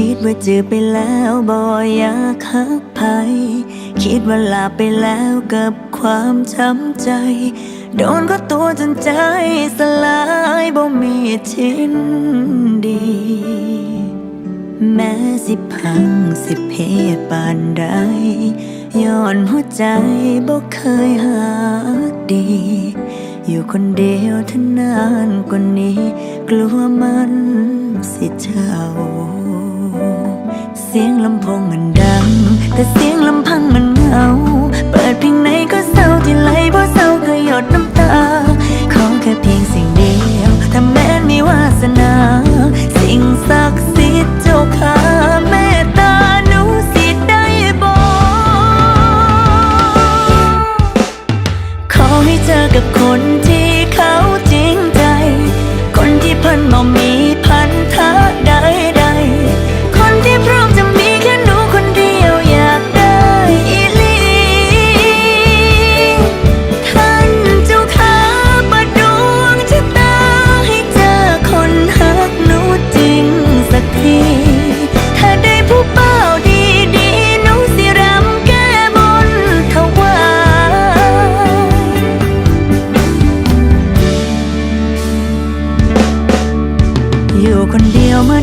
คิดว่าจือไปแล้วบ่อยากหักไผคิดว่าลาไปแล้วกับความช้ำใจ โดนก็ตัวจนใจสลายบ่มีชิ้นดี แม้สิพังสิเพปานใดย้อนหัวใจบ่เคยหากดี อยู่คนเดียวทนานกว่านี้ กลัวมันสิเช่า สียงลำโพงมันดัง แต่เสียงลำพังมัน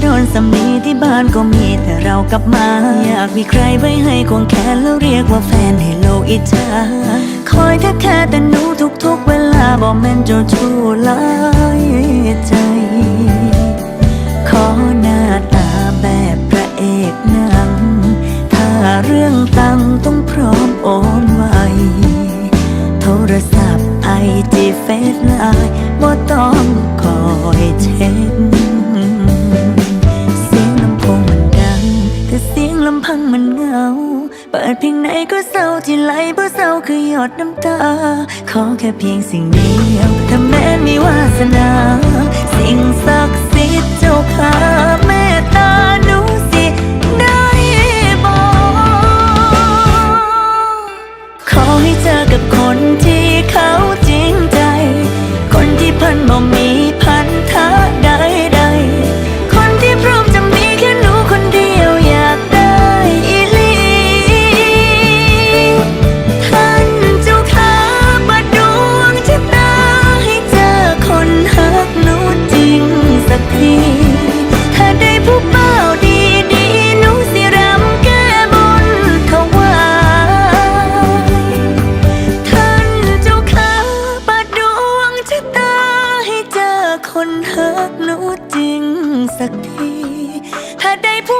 โดนสำนีที่บ้านก็มีแต่เรากลับมา อยากมีใครไว้ให้ควงแขนแล้วเรียกว่าแฟนให้โลกอิจฉาคอยแค่แค่แต่หนูทุกๆเวลาบอกแม่นเจ้าชู้ลายใจ ขอหน้าตาแบบพระเอกหนัง ถ้าเรื่องตังต้องพร้อมโอนไวโทรศัพท์ไอจีเฟซไลน์บ่ต้องคอยเช็ค พังมันเหงา เปิดเพียงไหนก็เศร้าที่ไหลเพราะเศร้าคือหยดน้ำตา ขอแค่เพียงสิ่งเดียวถ้าแม้นมีวาสนา สิ่งศักดิ์สิทธิ์เจ้าค่ะ สักทีถ้าได้ผู้เป้าดีดีหนูสิรำแก้บนถวายท่านเจ้าค่ะปัดดวงชะตาให้เจอคนหักหนูจริงสักที ถ้าได้ผู้